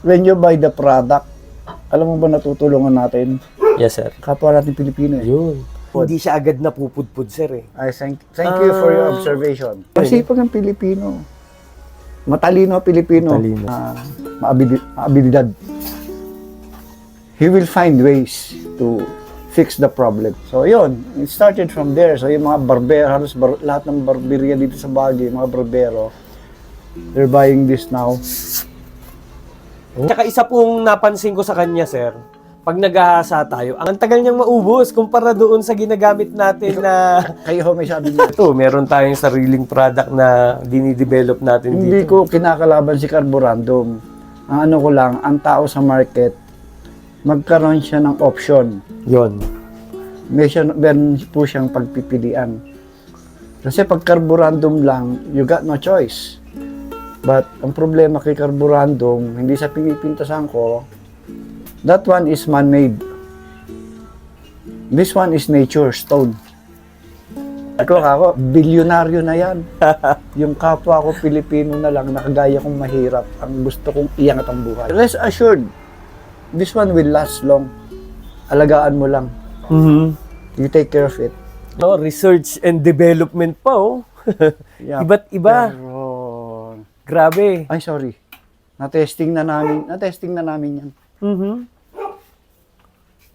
when you buy the product, alam mo ba natutulungan natin? Yes, sir. Kapwa natin Pilipino eh. Yun. Hindi siya agad napupudpud, sir eh. I thank, thank you for your Ah. observation. Kasi pag ang Pilipino, matalino ang Pilipino, Matalino. ah, maabili- maabilidad. He will find ways to fix the problem. So yun, it started from there. So yung mga barbero, halos bar- lahat ng barberia dito sa Baguio, yung mga barbero, they're buying this now. Tsaka isa pong napansin ko sa kanya, sir, pag naghahasa tayo, ang tagal niyang maubos kumpara doon sa ginagamit natin na Kayo ho, may sabi niyo. ito, meron tayong sariling product na dinidevelop natin Hindi dito. ko kinakalaban si Carborundum. Ang ano ko lang, ang tao sa market, magkaroon siya ng option. Yon. May siya, meron po siyang pagpipilian. Kasi pag carborundum lang, you got no choice. But ang problema kay carborundum, hindi sa pinipintasan ko, that one is man-made. This one is nature, stone. Ako, ako, bilyonaryo na yan. yung kapwa ko Pilipino na lang, nakagaya kong mahirap, ang gusto kong iyangat ang buhay. Rest assured, this one will last long. Alagaan mo lang. Mhm. You take care of it. No, research and development pa, oh. Yeah. Iba't iba. Pero, Grabe. ay sorry. Na-testing na namin, na-testing na namin yan. Mhm.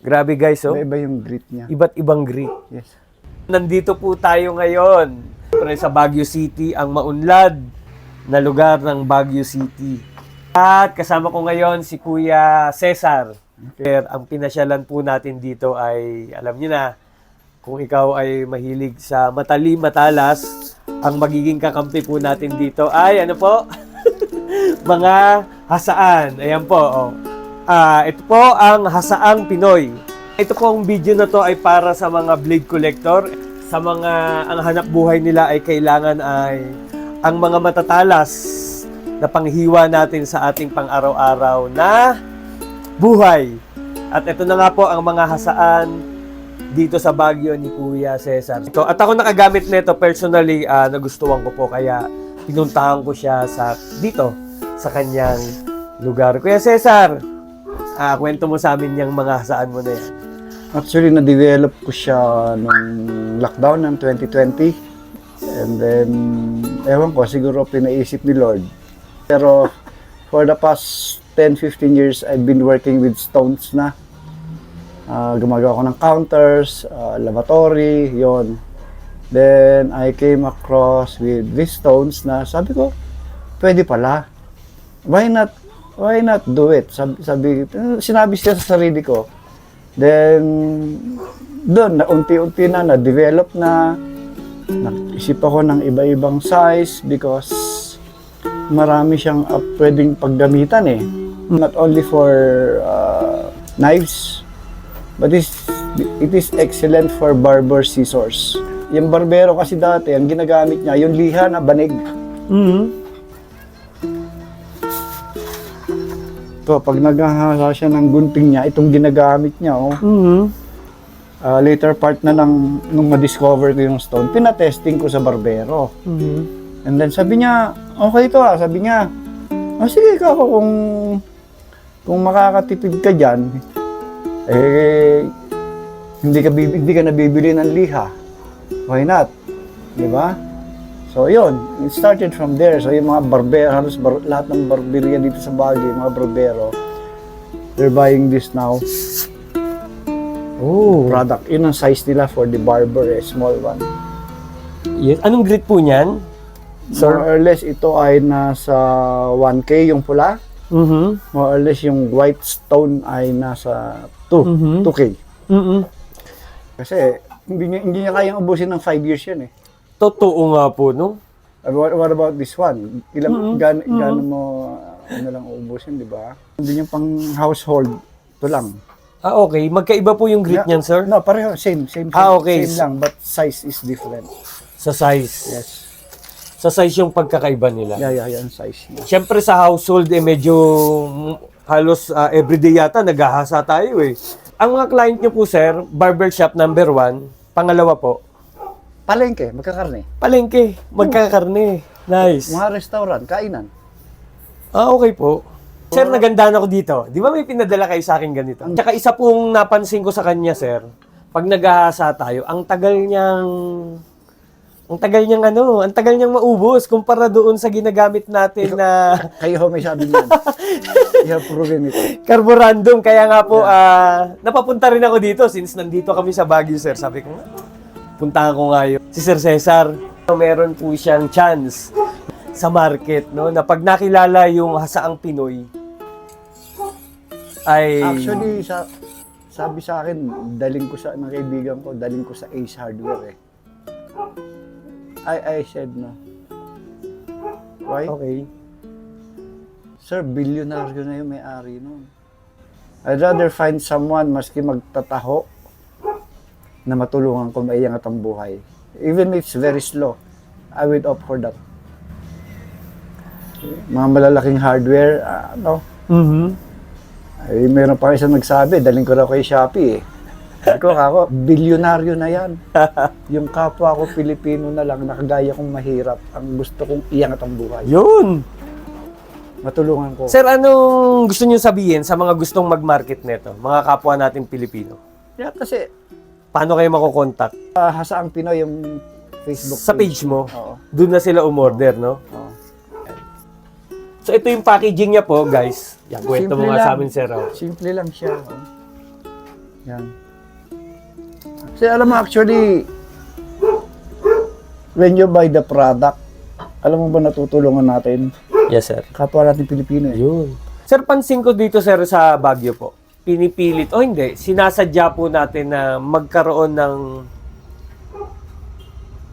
Grabe guys, oh. Iba-iba yung grit niya. Iba't ibang grit. Yes. Nandito po tayo ngayon. Siyempre sa Baguio City, ang maunlad na lugar ng Baguio City. At kasama ko ngayon si Kuya Cesar. Sir, ang pinasyalan po natin dito ay, alam niyo na, kung ikaw ay mahilig sa matali matalas, ang magiging kakampi po natin dito ay ano po? mga hasaan. Ayan po. Oh. Ah, ito po ang Hasaang Pinoy. Ito pong video na to ay para sa mga blade collector, sa mga ang hanap buhay nila ay kailangan ay ang mga matatalas na panghiwa natin sa ating pang-araw-araw na buhay. At ito na nga po ang mga hasaan dito sa Baguio ni Kuya Cesar. Ito, at ako nakagamit nito personally, ah, nagustuhan ko po kaya pinuntahan ko siya sa dito sa kanyang lugar. Kuya Cesar, ah, kwento mo sa amin yung mga hasaan mo na yan. Actually, na-develop ko siya nung lockdown ng 2020. And then, ewan ko, siguro pinaisip ni Lord. Pero, for the past 10-15 years, I've been working with stones na. Ah, gumagawa ko ng counters, ah, lavatory, yon. Then, I came across with these stones na sabi ko, pwede pala. Why not, why not do it? Sabi, sabi sinabi siya sa sarili ko. Then, doon, na unti-unti na, na-develop na. Nag-isip ako ng iba-ibang size because marami siyang uh, pwedeng paggamitan eh. Not only for uh, knives, but is, it is excellent for barber scissors. Yung barbero kasi dati, ang ginagamit niya, yung liha na banig. Mhm. To, pag naghahasa siya ng gunting niya, itong ginagamit niya, oh. Mhm. Ah, later part na ng nung ma-discover ko yung stone, pinatesting ko sa barbero. Mhm. And then sabi niya, okay to ah. Sabi niya, oh, sige ka ako kung kung makakatipid ka diyan, eh hindi ka hindi ka nabibili ng liha. Why not? 'Di ba? So, yun. It started from there. So, yung mga barbero, halos bar- lahat ng barberia dito sa Baguio, mga barbero, they're buying this now. Oh. Product. Yun ang size nila for the barber, eh, small one. Yes. Anong grit po niyan? Sir? More or less, ito ay nasa 1K yung pula. Mhm. More or less, yung white stone ay nasa 2, Mhm. 2K. Mhm. Kasi, hindi niya, hindi niya kayang ubusin ng 5 years yan eh. Totoo nga po, no? Uh, What, what about this one? Ilang, Mhm. gan, Mhm. gaano mo, uh, ano lang ubusin, di ba? Hindi niya pang household. Ito lang. Ah, okay. Magkaiba po yung grit Yeah. niyan, sir? No, pareho. Same, same, same. Ah, okay. Same lang, but size is different. Sa size. Yes. Sa size yung pagkakaiba nila. Yeah, yeah, ang size niya. Siyempre sa household, eh, medyo halos ah, everyday yata naghahasa tayo eh. Ang mga client niyo po, sir, barbershop number one. Pangalawa po, Palengke, magkakarne. palengke, magkakarne. Nice. Mga restaurant, kainan. Ah, okay po. Sir, nagandaan ako dito. Di ba may pinadala kayo sa akin ganito? Tsaka isa pong napansin ko sa kanya, sir, pag naghahasa tayo, ang tagal niyang ang tagal niyang ano, ang tagal niyang maubos kumpara doon sa ginagamit natin na Kayo ho may sabi niyan. you have proven it. carborundum. Kaya nga po, ah, napapunta rin ako dito since nandito kami sa Baguio, sir. Sabi ko puntahan ko nga yun. Si Sir Cesar, meron po siyang chance sa market, no? Na pag nakilala yung hasaang Pinoy, ay... Actually, sa, sabi sa akin, daling ko sa ng kaibigan ko, daling ko sa Ace Hardware eh. I, I said no. Why? Okay. Sir, bilyonaryo na yung may-ari nun. I'd rather find someone maski magtataho na matulungan ko maiangat ang buhay. Even if it's very slow, I would opt for that. Mga malalaking hardware, ano, Mm-hmm. ay meron pa isang nagsabi, daling ko raw kay Shopee eh. Sabi ko, ako, bilyonaryo na yan. yung kapwa ko Pilipino na lang, nakagaya kong mahirap, ang gusto kong iangat ang buhay. Yun! Matulungan ko. Sir, anong gusto niyo sabihin sa mga gustong mag-market nito? Mga kapwa natin Pilipino. Yeah, kasi Paano kayo makokontak? uh, Hasaang Pinoy yung Facebook Sa page mo? Oo. Doon na sila umorder, no? Oo. So, ito yung packaging niya po, guys. Yan, kwento mo nga lang. sa amin, sir. oh. Simple lang siya. oh. Yan. Kasi alam mo actually, when you buy the product, alam mo ba natutulungan natin? Yes, sir. Kapwa natin Pilipino eh. Yun. Sir, pansin ko dito, sir, sa Baguio po. Pinipilit, o hindi, sinasadya po natin na magkaroon ng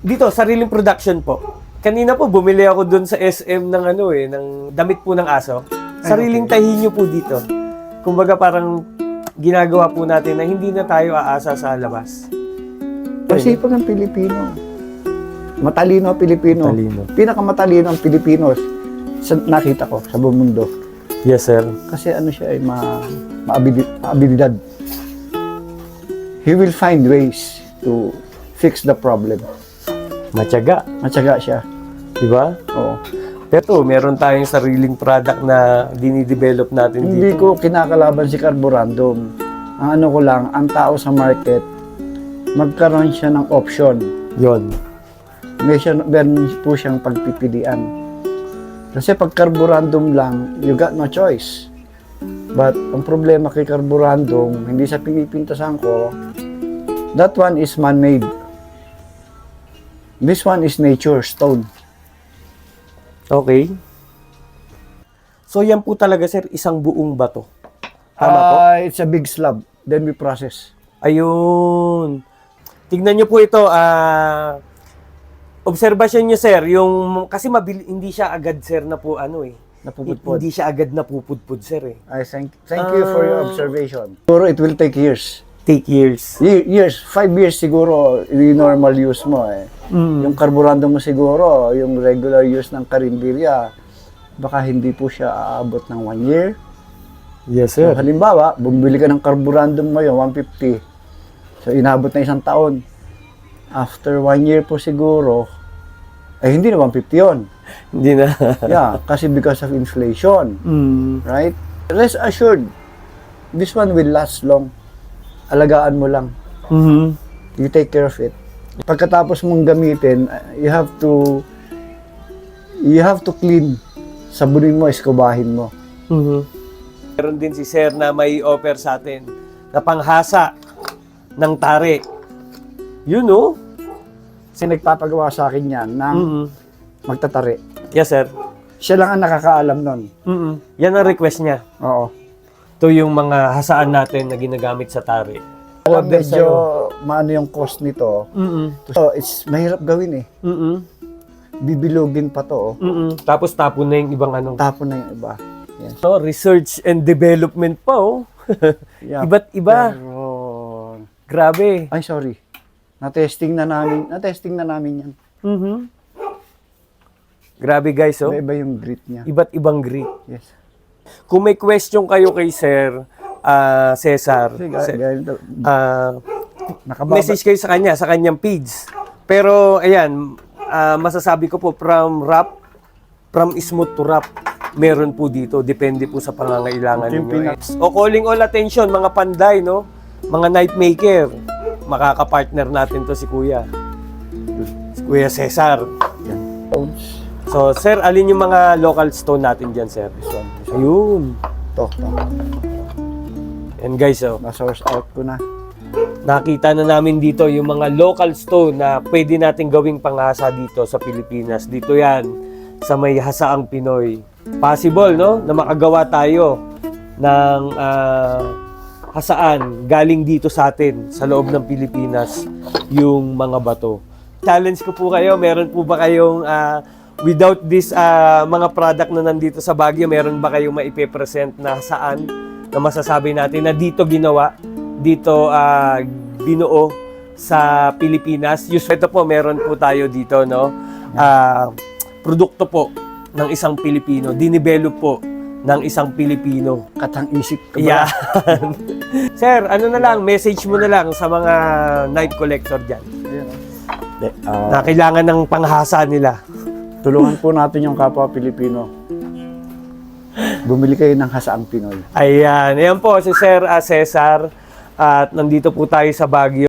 dito, sariling production po. Kanina po, bumili ako dun sa SM ng ano eh, ng damit po ng aso. Sariling tahinyo po dito. Kumbaga parang ginagawa po natin na hindi na tayo aasa sa labas. Kasi pag ang Pilipino, matalino ang Pilipino. Matalino. Pinakamatalino ang Pilipino sa nakita ko sa buong mundo. Yes, sir. Kasi ano siya ay ma maabili- maabilidad. He will find ways to fix the problem. Matyaga, Matyaga siya. di ba? Oo. Pero meron tayong sariling product na dinidevelop natin Hindi dito. ko kinakalaban si Carborundum. Ang ano ko lang, ang tao sa market, magkaroon siya ng option. Yon. May siya, meron po siyang pagpipilian. Kasi pag carborundum lang, you got no choice. But ang problema kay carborundum, hindi sa pinipintasan ko, that one is man-made. This one is nature, stone. Okay. So yan po talaga sir, isang buong bato. Tama po? Ah, it's a big slab. Then we process. Ayun. Tignan nyo po ito. ah obserbasyon nyo sir, yung, kasi mabili, hindi siya agad sir na po ano eh. Napupudpud. Hindi siya agad napupudpud sir eh. I thank, thank you for your Ah. observation. Siguro it will take years. Take years. Ye- years, five years siguro, yung normal use mo eh. Mm. Yung carburando mo siguro, yung regular use ng karinderya, baka hindi po siya aabot ng one year. Yes So, halimbawa, bumili ka ng carburandum ngayon, 150. So, inabot na isang taon. After one year po siguro, ay hindi na 150 yun. Hindi na. Yeah, kasi because of inflation, mm. right? Rest assured, this one will last long. Alagaan mo lang. Mhm. You take care of it. Pagkatapos mong gamitin, you have to you have to clean. Sabunin mo, escobahin mo. Mhm. Meron din si Sir na may offer sa atin na panghasa ng tare. Yun oh. Kasi nagpapagawa sa akin yan ng Mhm. magtatari. Yes, sir. Siya lang ang nakakaalam nun. Mhm. Yan ang request niya. Oo. Ito yung mga hasaan natin na ginagamit sa tare. Alam, Order medyo maano yung cost nito. Mhm. So, it's mahirap gawin eh. Mhm. Bibilogin pa to. Oh. Mhm. Tapos tapon na yung ibang ano. Tapon na yung iba. Yes. So, research and development pa oh. Yeah. Iba't iba. Pero, Grabe. ay sorry. Na-testing na namin, na-testing na namin yan. Mhm. Grabe guys oh. Iba-iba yung grit niya. Iba't ibang grip. Yes. Kung may question kayo kay Sir ah, Cesar, Kasi gaya, ah, nakababa. message kayo sa kanya, sa kanyang page. Pero, ayan, ah, masasabi ko po, from rap, from smooth to rap. meron po dito. Depende po sa pangangailangan ninyo. pinak- O calling all attention, mga panday, no? Mga night maker. Makaka-partner natin to si Kuya. Si Kuya Cesar. So, sir, alin yung mga local stone natin dyan, sir? This one. This one. Ayun. To, to. And guys, oh, Na-source out ko na. nakita na namin dito yung mga local stone na pwede nating gawing pangasa dito sa Pilipinas. Dito yan, sa may hasaang Pinoy. Possible, no? Na makagawa tayo ng ah, hasaan galing dito sa atin, sa loob ng Pilipinas, yung mga bato. Challenge ko po kayo, meron po ba kayong ah, without this ah, mga product na nandito sa Baguio, meron ba kayong maipe-present na hasaan na masasabi natin na dito ginawa, dito ah, binuo sa Pilipinas. Usually ito po, meron po tayo dito, no? Ah, produkto po ng isang Pilipino, dinevelop po ng isang Pilipino. Katang isip ko ba? Yan. Sir, ano na lang, message mo na lang sa mga night collector dyan Ayan, oh. De, ah, na kailangan ng panghasa nila. tulungan po natin yung kapwa Pilipino. Bumili kayo ng hasaang Pinoy. Ayan, ayan po si Sir ah, Cesar at nandito po tayo sa Baguio.